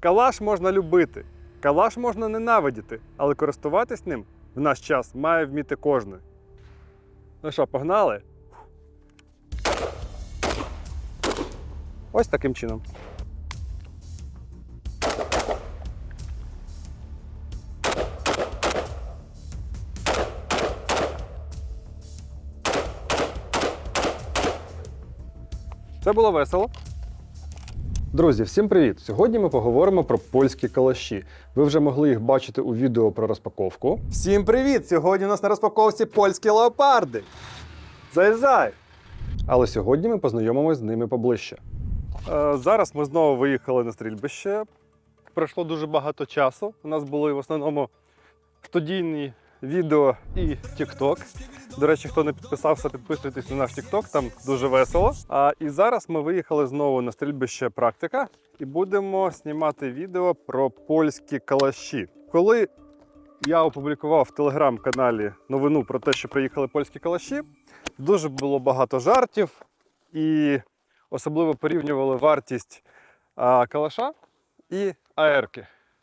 Калаш можна любити, калаш можна ненавидіти, але користуватись ним в наш час має вміти кожен. Ну що, погнали? Ось таким чином. Це було весело. Друзі, всім привіт! Сьогодні ми поговоримо про польські калаші. Ви вже могли їх бачити у відео про розпаковку. Всім привіт! Сьогодні у нас на розпаковці польські леопарди. Заїжджай! Але сьогодні ми познайомимось з ними поближче. Е, зараз ми знову виїхали на стрільбище. Пройшло дуже багато часу. У нас були в основному студійні відео і TikTok. До речі, хто не підписався, підписуйтесь на наш TikTok, там дуже весело. А і зараз ми виїхали знову на стрільбище практика і будемо знімати відео про польські калаші. Коли я опублікував в телеграм-каналі новину про те, що приїхали польські калаші, дуже було багато жартів, і особливо порівнювали вартість а, калаша і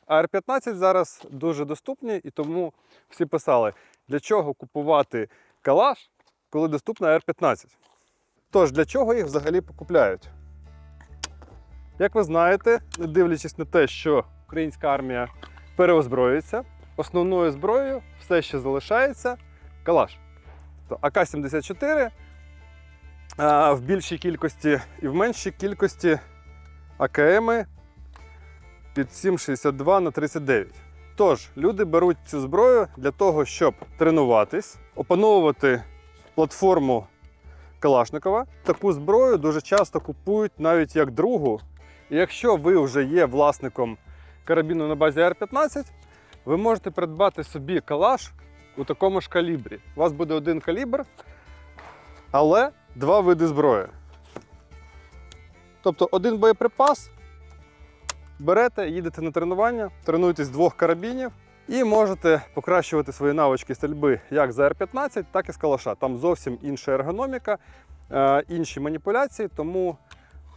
АРки. АР-15 зараз дуже доступні, і тому всі писали, для чого купувати калаш, коли доступна АР-15. Тож, для чого їх взагалі покупляють? Як ви знаєте, не дивлячись на те, що українська армія переозброюється, основною зброєю все ще залишається калаш. То АК-74 в більшій кількості і в меншій кількості АКМи під 7,62 на 39. Тож, люди беруть цю зброю для того, щоб тренуватись, опановувати платформу Калашникова. Таку зброю дуже часто купують навіть як другу. І якщо ви вже є власником карабіну на базі R15, ви можете придбати собі калаш у такому ж калібрі. У вас буде один калібр, але два види зброї. Тобто один боєприпас берете, їдете на тренування, тренуєтесь двох карабінів і можете покращувати свої навички стрільби як з R15, так і з калаша. Там зовсім інша ергономіка, е, інші маніпуляції, тому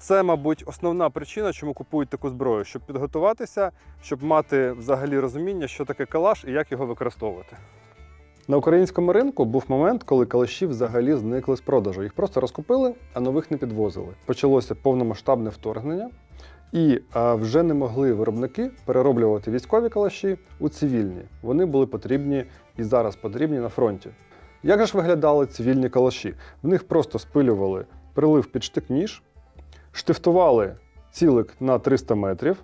це, мабуть, основна причина, чому купують таку зброю, щоб підготуватися, щоб мати взагалі розуміння, що таке калаш і як його використовувати. На українському ринку був момент, коли калаші взагалі зникли з продажу. Їх просто розкупили, а нових не підвозили. Почалося повномасштабне вторгнення, і вже не могли виробники перероблювати військові калаші у цивільні. Вони були потрібні і зараз потрібні на фронті. Як же ж виглядали цивільні калаші? В них просто спилювали прилив під штик-ніж, штифтували цілик на 300 метрів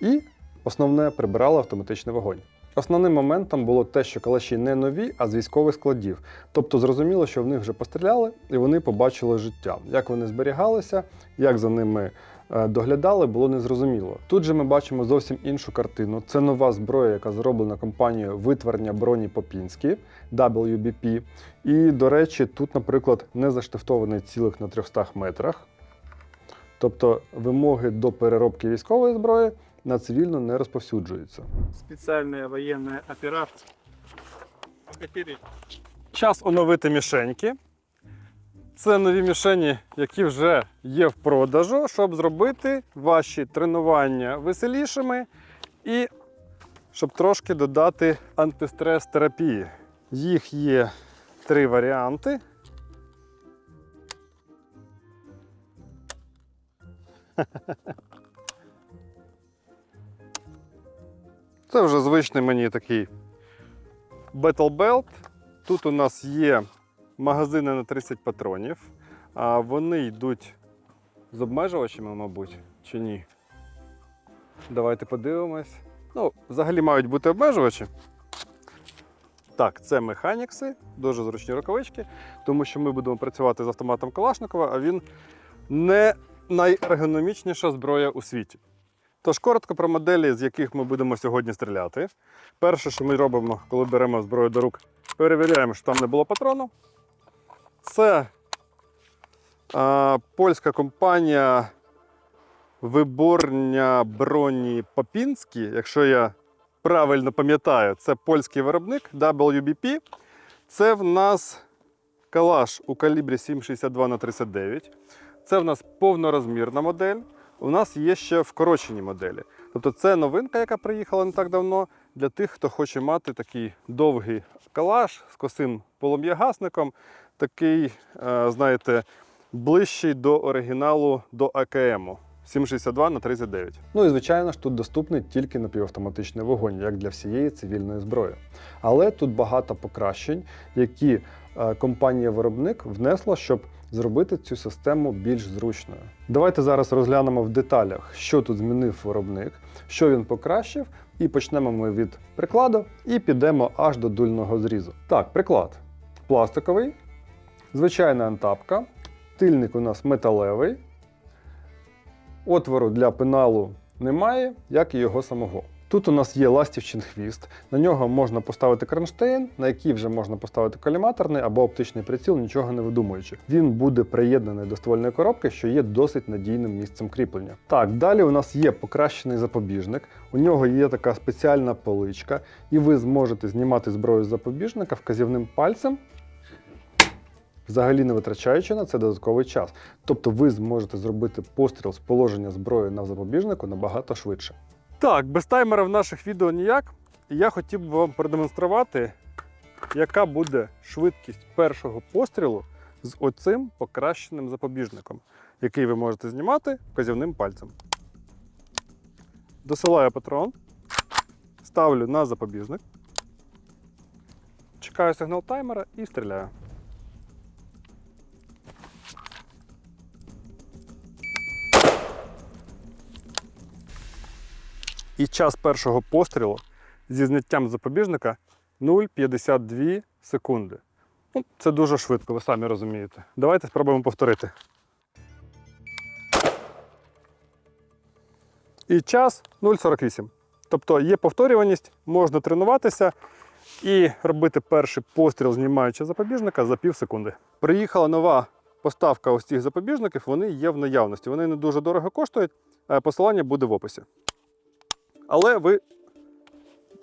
і основне прибирали автоматичний вогонь. Основним моментом було те, що калаші не нові, а з військових складів. Тобто зрозуміло, що в них вже постріляли і вони побачили життя. Як вони зберігалися, як за ними доглядали, було незрозуміло. Тут же ми бачимо зовсім іншу картину. Це нова зброя, яка зроблена компанією витворення броні Попінські WBP. І, до речі, тут, наприклад, не заштифтований цілих на 300 метрах. Тобто вимоги до переробки військової зброї на цивільну не розповсюджуються. специальная военная операция. Час оновити мішеньки. Це нові мішені, які вже є в продажу, щоб зробити ваші тренування веселішими і щоб трошки додати антистрес терапії. Їх є три варіанти. Це вже звичний мені такий Battle Belt. Тут у нас є магазини на 30 патронів. А вони йдуть з обмежувачами, мабуть, чи ні. Давайте подивимось. Ну, взагалі мають бути обмежувачі. Так, це механікси, дуже зручні рукавички, тому що ми будемо працювати з автоматом Калашникова, а він не найергономічніша зброя у світі. Тож коротко про моделі, з яких ми будемо сьогодні стріляти. Перше, що ми робимо, коли беремо зброю до рук, перевіряємо, що там не було патрону. Це а, польська компанія виборня броні Попінські, якщо я правильно пам'ятаю, це польський виробник WBP. Це в нас калаш у калібрі 7,62 на 39. Це в нас повнорозмірна модель. У нас є ще вкорочені моделі. Тобто це новинка, яка приїхала не так давно для тих, хто хоче мати такий довгий калаш з косим полум'ягасником, такий, е, знаєте, ближчий до оригіналу до АКМ. 762 на 39. Ну і звичайно ж тут доступний тільки напівавтоматичний вогонь, як для всієї цивільної зброї. Але тут багато покращень, які е, компанія-виробник внесла, щоб зробити цю систему більш зручною. Давайте зараз розглянемо в деталях, що тут змінив виробник, що він покращив, і почнемо ми від прикладу і підемо аж до дульного зрізу. Так, приклад пластиковий, звичайна антапка, тильник у нас металевий. Отвору для пеналу немає, як і його самого. Тут у нас є ластівчин хвіст. На нього можна поставити кронштейн, на який вже можна поставити коліматорний або оптичний приціл, нічого не видумуючи. Він буде приєднаний до ствольної коробки, що є досить надійним місцем кріплення. Так, далі у нас є покращений запобіжник. У нього є така спеціальна поличка, і ви зможете знімати зброю з запобіжника вказівним пальцем. Взагалі не витрачаючи на це додатковий час. Тобто ви зможете зробити постріл з положення зброї на запобіжнику набагато швидше. Так, без таймера в наших відео ніяк. І я хотів би вам продемонструвати, яка буде швидкість першого пострілу з оцим покращеним запобіжником, який ви можете знімати вказівним пальцем. Досилаю патрон, ставлю на запобіжник, чекаю сигнал таймера і стріляю. І час першого пострілу зі зняттям запобіжника 0,52 секунди. Ну, це дуже швидко, ви самі розумієте. Давайте спробуємо повторити. І час 0,48. Тобто є повторюваність, можна тренуватися і робити перший постріл, знімаючи запобіжника за пів секунди. Приїхала нова поставка ось цих запобіжників, вони є в наявності. Вони не дуже дорого коштують, посилання буде в описі. Але ви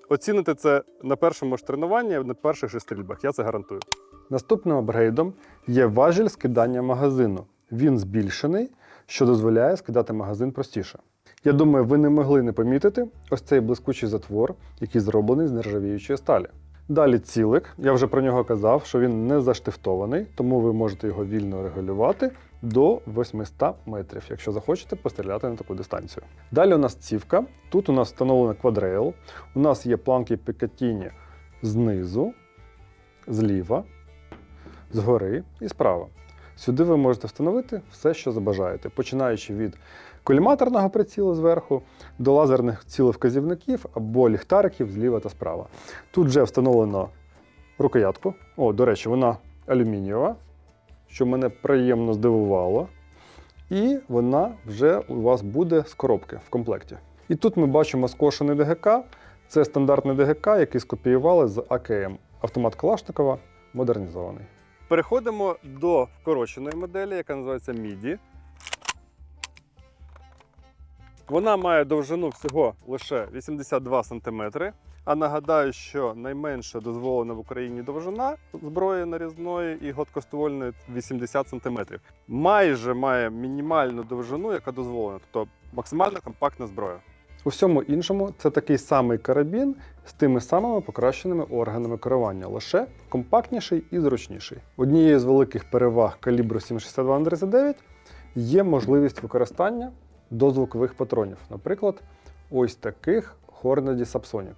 оціните це на першому ж тренуванні, на перших же стрільбах, я це гарантую. Наступним апгрейдом є важіль скидання магазину. Він збільшений, що дозволяє скидати магазин простіше. Я думаю, ви не могли не помітити ось цей блискучий затвор, який зроблений з нержавіючої сталі. Далі цілик, я вже про нього казав, що він не заштифтований, тому ви можете його вільно регулювати до 800 метрів, якщо захочете постріляти на таку дистанцію. Далі у нас цівка. Тут у нас встановлено квадрейл. У нас є планки Пікатіні знизу, зліва, згори і справа. Сюди ви можете встановити все, що забажаєте, починаючи від коліматорного прицілу зверху до лазерних цілевказівників або ліхтариків зліва та справа. Тут вже встановлено рукоятку. О, до речі, вона алюмінієва, що мене приємно здивувало. І вона вже у вас буде з коробки в комплекті. І тут ми бачимо скошений ДГК. Це стандартний ДГК, який скопіювали з АКМ. Автомат Калашникова модернізований. Переходимо до вкороченої моделі, яка називається MIDI. Вона має довжину всього лише 82 см. А нагадаю, що найменша дозволена в Україні довжина зброї нарізної і гладкоствольної 80 см. Майже має мінімальну довжину, яка дозволена, тобто максимально компактна зброя. У всьому іншому це такий самий карабін з тими самими покращеними органами керування, лише компактніший і зручніший. Однією з великих переваг калібру 762 на 39 є можливість використання дозвукових патронів, наприклад, ось таких Hornady Subsonic.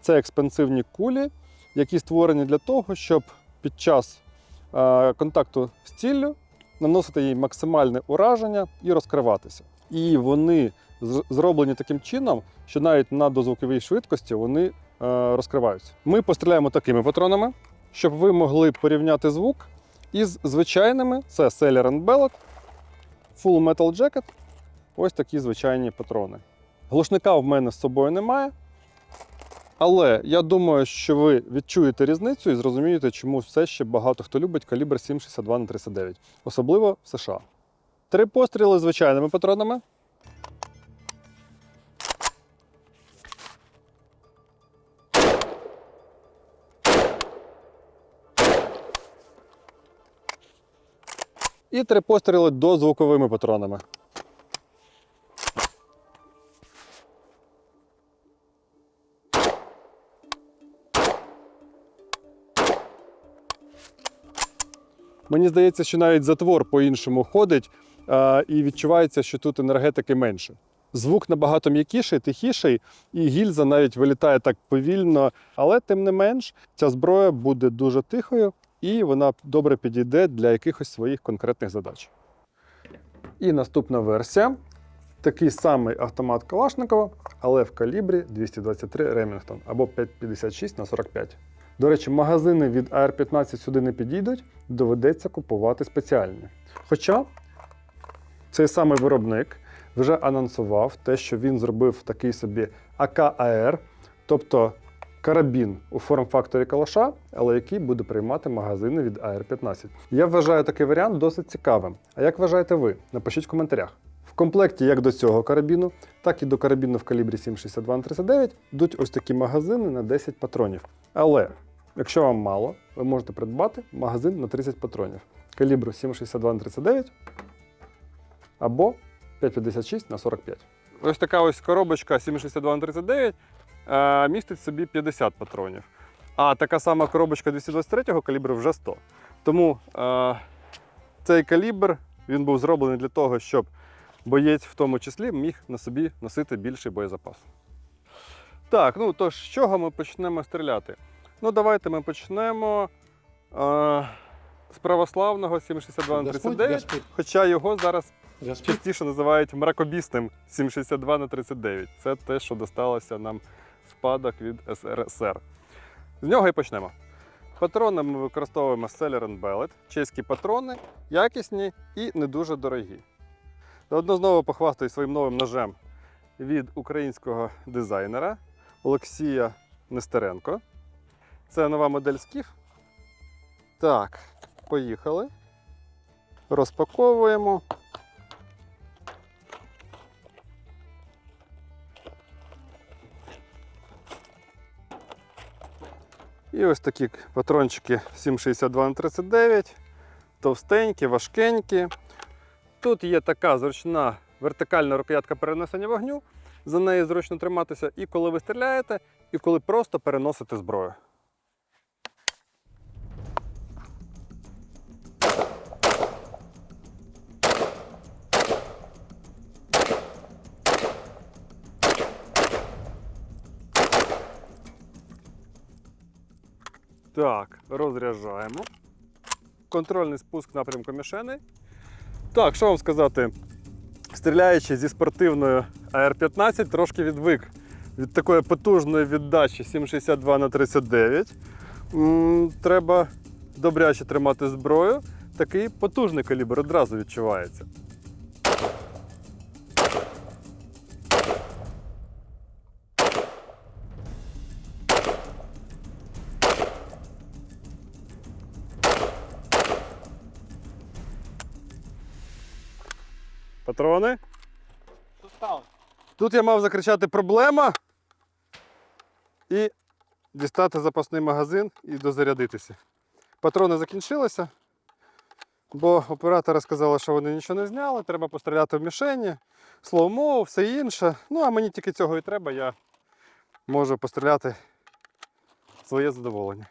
Це експансивні кулі, які створені для того, щоб під час е, контакту з ціллю наносити їй максимальне ураження і розкриватися. І вони зроблені таким чином, що навіть на дозвуковій швидкості вони е, розкриваються. Ми постріляємо такими патронами, щоб ви могли порівняти звук із звичайними: це Celeron Belloc, Full Metal Jacket. Ось такі звичайні патрони. Глушника в мене з собою немає. Але я думаю, що ви відчуєте різницю і зрозумієте, чому все ще багато хто любить калібр 7,62 на 39, особливо в США. Три постріли звичайними патронами. І три постріли дозвуковими патронами. Мені здається, що навіть затвор по-іншому ходить, і відчувається, що тут енергетики менше. Звук набагато м'якіший, тихіший, і гільза навіть вилітає так повільно, але тим не менш, ця зброя буде дуже тихою і вона добре підійде для якихось своїх конкретних задач. І наступна версія такий самий автомат Калашникова, але в калібрі 223 Remington або 556 на 45. До речі, магазини від AR-15 сюди не підійдуть, доведеться купувати спеціальні. Хоча цей самий виробник вже анонсував те, що він зробив такий собі АК-АР, тобто карабін у форм-факторі калаша, але який буде приймати магазини від AR-15. Я вважаю такий варіант досить цікавим. А як вважаєте ви? Напишіть в коментарях. В комплекті як до цього карабіну, так і до карабіну в калібрі 7,62 на 39 йдуть ось такі магазини на 10 патронів. Але якщо вам мало, ви можете придбати магазин на 30 патронів калібру 7,62 на 39 або 5,56 на 45. Ось така ось коробочка 7,62 на 39 е, містить собі 50 патронів. А така сама коробочка 223 калібру вже 100. Тому е, цей калібр він був зроблений для того, щоб боєць в тому числі міг на собі носити більший боєзапас. Так, ну то з чого ми почнемо стріляти? Ну, давайте ми почнемо е, з православного 7,62 на 39, хоча його зараз частіше називають мракобісним 7,62 на 39. Це те, що досталося нам спадок від СРСР. З нього і почнемо. Патрони ми використовуємо Celeron Bellet. Чеські патрони, якісні і не дуже дорогі. Заодно знову похвастаю своїм новим ножем від українського дизайнера Олексія Нестеренко. Це нова модель Скіф. Так, поїхали. Розпаковуємо. І ось такі патрончики 7,62 на 39, товстенькі, важкенькі. Тут є така зручна вертикальна рукоятка перенесення вогню, за нею зручно триматися і коли ви стріляєте, і коли просто переносите зброю. Так, розряджаємо. Контрольний спуск напрямку мішени. Так, що вам сказати? Стріляючи зі спортивною AR-15, трошки відвик від такої потужної віддачі 7,62 на 39. Треба добряче тримати зброю. Такий потужний калібр одразу відчувається. Патрони. Тут я мав закричати проблема і дістати запасний магазин і дозарядитися. Патрони закінчилися, бо оператори сказали, що вони нічого не зняли, треба постріляти в мішені, слоумо, все інше. Ну, а мені тільки цього і треба, я можу постріляти в своє задоволення.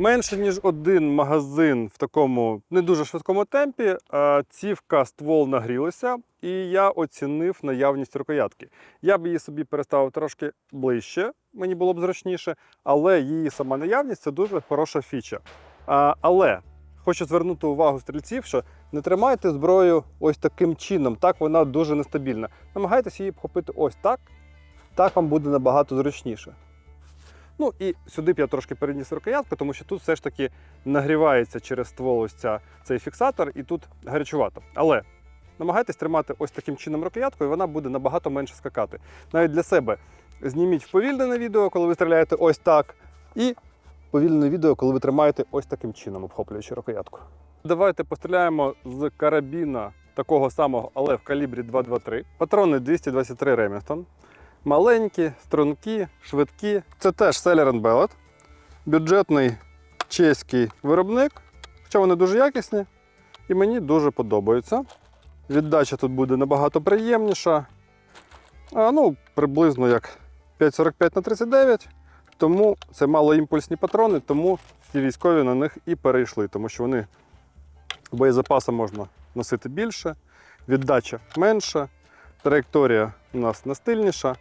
Менше ніж один магазин в такому не дуже швидкому темпі. Цівка ствол нагрілися, і я оцінив наявність рукоятки. Я б її собі переставив трошки ближче, мені було б зручніше, але її сама наявність це дуже хороша фіча. Але хочу звернути увагу стрільців, що не тримайте зброю ось таким чином. Так вона дуже нестабільна. Намагайтеся її обхопити ось так. Так вам буде набагато зручніше. Ну і сюди б я трошки переніс рукоятку, тому що тут все ж таки нагрівається через ствол ось ця, цей фіксатор, і тут гарячувато. Але намагайтесь тримати ось таким чином рукоятку, і вона буде набагато менше скакати. Навіть для себе зніміть вповільнене відео, коли ви стріляєте ось так, і повільне відео, коли ви тримаєте ось таким чином, обхоплюючи рукоятку. Давайте постріляємо з карабіна такого самого, але в калібрі 223. Патрони 223 Remington. Маленькі, стрункі, швидкі. Це теж Celeron Bellet. Бюджетний чеський виробник, хоча вони дуже якісні і мені дуже подобаються. Віддача тут буде набагато приємніша. А, ну, приблизно як 5,45 на 39. Тому це малоімпульсні патрони, тому всі військові на них і перейшли, тому що вони боєзапасу можна носити більше, віддача менша, траєкторія у нас настильніша.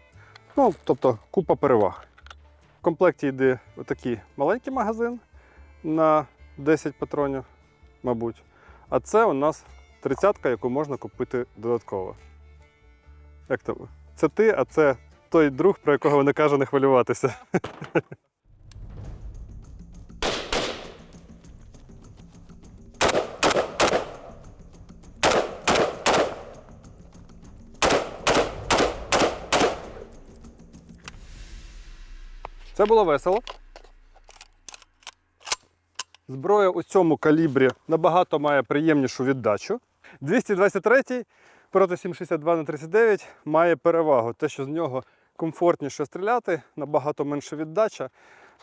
Ну, тобто купа переваг. В комплекті йде отакий маленький магазин на 10 патронів, мабуть. А це у нас тридцятка, яку можна купити додатково. Як то? Це ти, а це той друг, про якого не каже не хвилюватися. Це було весело. Зброя у цьому калібрі набагато має приємнішу віддачу. 223 проти 762 на 39 має перевагу. Те, що з нього комфортніше стріляти, набагато менша віддача.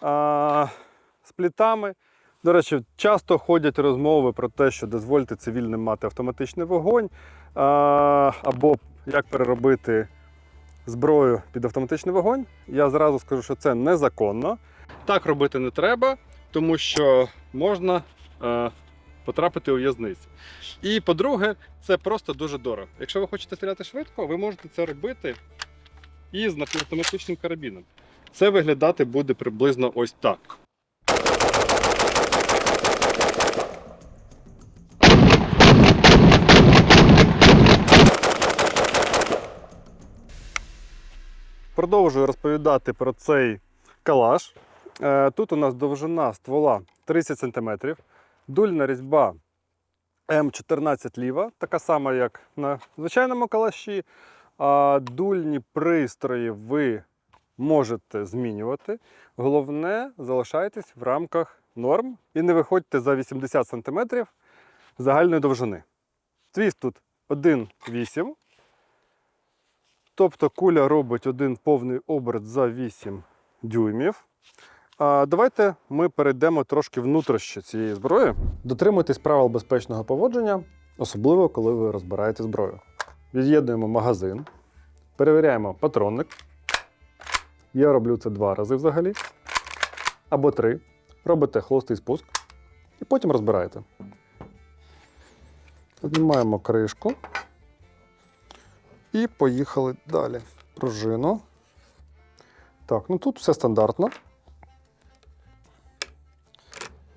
А, з плітами. До речі, часто ходять розмови про те, що дозвольте цивільним мати автоматичний вогонь, а, або як переробити зброю під автоматичний вогонь. Я зразу скажу, що це незаконно. Так робити не треба, тому що можна е, потрапити у в'язницю. І по-друге, це просто дуже дорого. Якщо ви хочете стріляти швидко, ви можете це робити і з напівавтоматичним карабіном. Це виглядати буде приблизно ось так. Продовжую розповідати про цей калаш. Е, Тут у нас довжина ствола 30 см, дульна різьба М14 ліва, така сама, як на звичайному калаші. А дульні пристрої ви можете змінювати. Головне, залишайтесь в рамках норм і не виходьте за 80 см загальної довжини. Твіст тут 1,8. Тобто куля робить один повний оберт за 8 дюймів. А давайте ми перейдемо трошки внутрішньо цієї зброї. Дотримуйтесь правил безпечного поводження, особливо коли ви розбираєте зброю. Від'єднуємо магазин, перевіряємо патронник. Я роблю це два рази взагалі. Або три. Робите холостий спуск і потім розбираєте. Знімаємо кришку. І поїхали далі. Пружину. Так, ну тут все стандартно.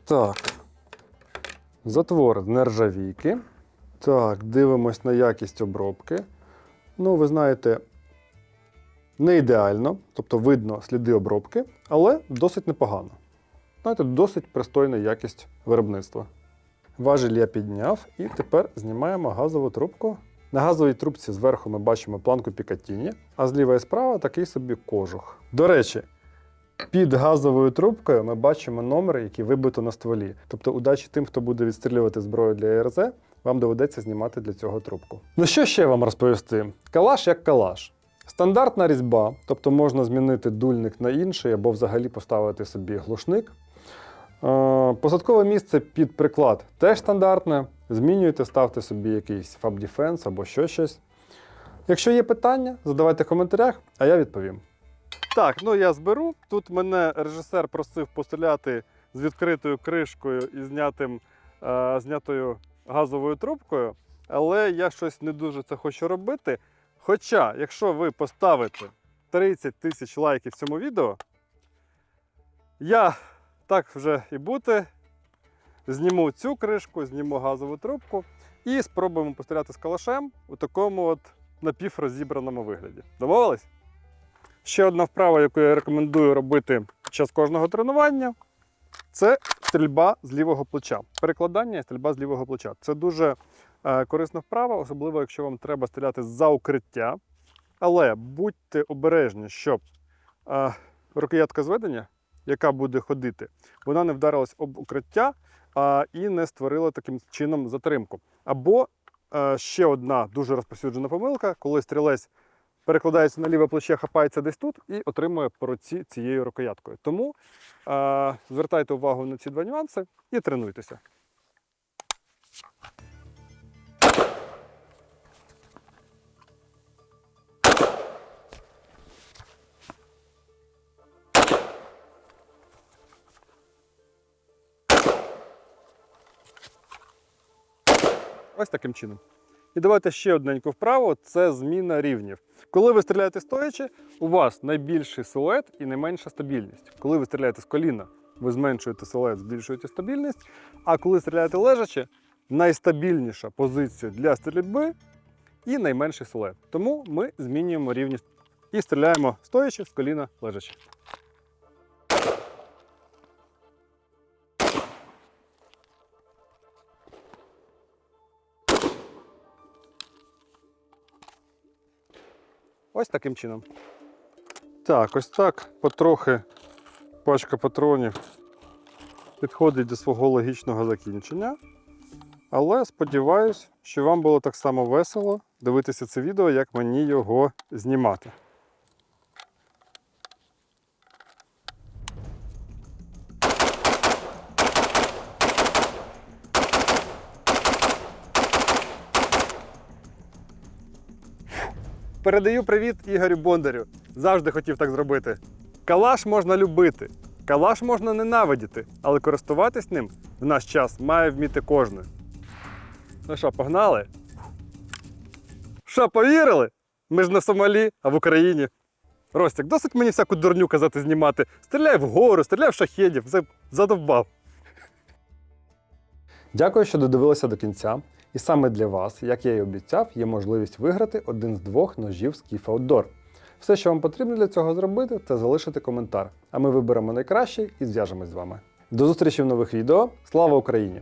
Так. Затвор з нержавійки. Так, дивимось на якість обробки. Ну, ви знаєте, не ідеально, тобто видно сліди обробки, але досить непогано. Знаєте, досить пристойна якість виробництва. Важіль я підняв і тепер знімаємо газову трубку. На газовій трубці зверху ми бачимо планку Пікатіні, а зліва і справа такий собі кожух. До речі, під газовою трубкою ми бачимо номер, який вибито на стволі. Тобто, удачі тим, хто буде відстрілювати зброю для ЕРЗ, вам доведеться знімати для цього трубку. Ну що ще вам розповісти? Калаш як калаш. Стандартна різьба, тобто можна змінити дульник на інший або взагалі поставити собі глушник. Е, Посадкове місце під приклад теж стандартне. Змінюйте, ставте собі якийсь Fab Defense або що щось. Якщо є питання, задавайте в коментарях, а я відповім. Так, ну я зберу. Тут мене режисер просив постріляти з відкритою кришкою і знятим, е, знятою газовою трубкою, але я щось не дуже це хочу робити. Хоча, якщо ви поставите 30 тисяч лайків цьому відео, я так вже і бути. Зніму цю кришку, зніму газову трубку і спробуємо постріляти з калашем у такому от напіврозібраному вигляді. Домовились? Ще одна вправа, яку я рекомендую робити під час кожного тренування, це стрільба з лівого плеча. Перекладання і стрільба з лівого плеча. Це дуже е, корисна вправа, особливо якщо вам треба стріляти за укриття. Але будьте обережні, щоб е, рукоятка зведення, яка буде ходити, вона не вдарилась об укриття а, і не створила таким чином затримку. Або а, ще одна дуже розповсюджена помилка, коли стрілець перекладається на ліве плече, хапається десь тут і отримує по руці цією рукояткою. Тому а, звертайте увагу на ці два нюанси і тренуйтеся. Ось таким чином. І давайте ще одненьку вправо це зміна рівнів. Коли ви стріляєте стоячи, у вас найбільший силует і найменша стабільність. Коли ви стріляєте з коліна, ви зменшуєте силует, збільшуєте стабільність. А коли стріляєте лежачи, найстабільніша позиція для стрільби і найменший силует. Тому ми змінюємо рівність і стріляємо стоячи з коліна лежачи. Ось таким чином. Так, ось так потрохи пачка патронів підходить до свого логічного закінчення. Але сподіваюсь, що вам було так само весело дивитися це відео, як мені його знімати. Передаю привіт Ігорю Бондарю. Завжди хотів так зробити. Калаш можна любити, калаш можна ненавидіти, але користуватись ним в наш час має вміти кожен. Ну що, погнали? Що, повірили? Ми ж не в Сомалі, а в Україні. Ростик, досить мені всяку дурню казати знімати. Стріляй вгору, стріляй в шахедів, за- задовбав. Дякую, що додивилися до кінця. І саме для вас, як я і обіцяв, є можливість виграти один з двох ножів з Kif Outdoor. Все, що вам потрібно для цього зробити, це залишити коментар. А ми виберемо найкращий і зв'яжемось з вами. До зустрічі в нових відео. Слава Україні!